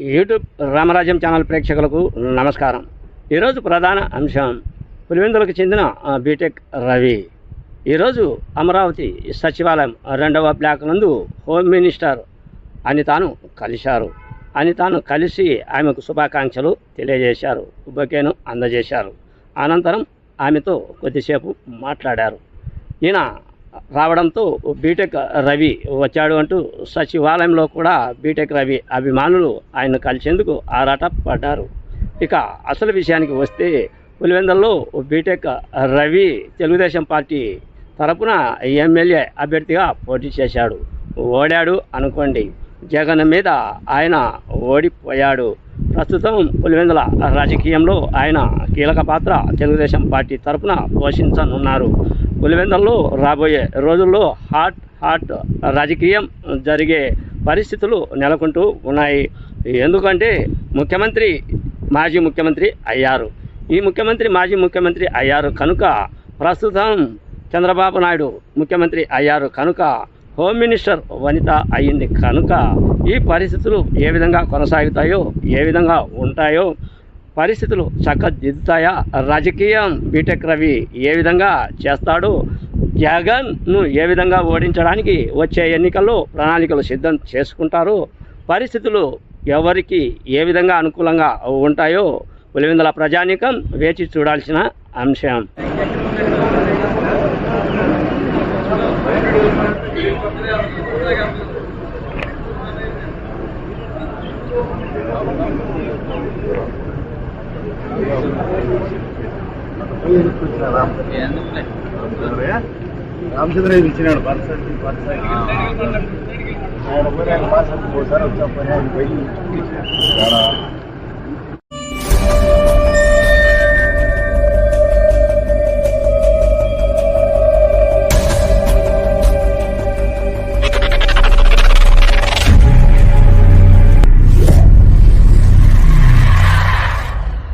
YouTube రామరాజ్యం channel ప్రేక్షకులకు నమస్కారం. ఈరోజు ప్రధాన అంశం పులివెందులకు చెందిన బీటెక్ రవి. ఈరోజు అమరావతి సచివాలయం రెండవ బ్లాక్ నందు హోమ్ మినిస్టర్ అని తాను కలిశారు. అని తాను కలిసి ఆమెకు శుభాకాంక్షలు తెలియజేశారు బొకేను అందజేశారు. అనంతరం ఆమెతో కొద్దిసేపు మాట్లాడారు. ఈయన రావడంతో బీటెక్ రవి వచ్చాడు అంటూ సచివాలయంలో కూడా బీటెక్ రవి అభిమానులు ఆయన కలిసేందుకు ఆరాట పడ్డారు ఇక అసలు విషయానికి వస్తే పులివెందల్లో B Tech Ravi Telugu Desam party తరపున ఎమ్మెల్యే అభ్యర్థిగా పోటీ చేశాడు. ఓడాడు అనుకోండి. జగన్ మీద ఆయన ఓడిపోయాడు. ప్రస్తుతం పులివెందుల రాజకీయంలో ఆయన కీలక పాత్ర తెలుగుదేశం పార్టీ తరపున పోషించనున్నారు. పులివెందుల్లో రాబోయే రోజుల్లో హాట్ హాట్ రాజకీయం జరిగే పరిస్థితులు నెలకొంటూ ఉన్నాయి. ఎందుకంటే ముఖ్యమంత్రి మాజీ ముఖ్యమంత్రి అయ్యారు. ఈ ముఖ్యమంత్రి మాజీ ముఖ్యమంత్రి అయ్యారు కనుక ప్రస్తుతం చంద్రబాబు నాయుడు ముఖ్యమంత్రి అయ్యారు కనుక హోమ్ మినిస్టర్ వనిత అయ్యింది కనుక ఈ పరిస్థితులు ఏ విధంగా కొనసాగుతాయో ఏ విధంగా ఉంటాయో పరిస్థితులు చక్కదిద్దుతాయా? రాజకీయం బీటెక్ రవి ఏ విధంగా చేస్తాడో? జగన్ను ఏ విధంగా ఓడించడానికి వచ్చే ఎన్నికల్లో ప్రణాళికలు సిద్ధం చేసుకుంటారు? పరిస్థితులు ఎవరికి ఏ విధంగా అనుకూలంగా ఉంటాయో పులివెందుల ప్రజానీకం వేచి చూడాల్సిన అంశం. రామచంద్ర ఇచ్చినాడు బర్త్ బర్త్ ఆయన పోయి ఆయన పాస్ పోతారు వచ్చా పోయి ఆయన పోయి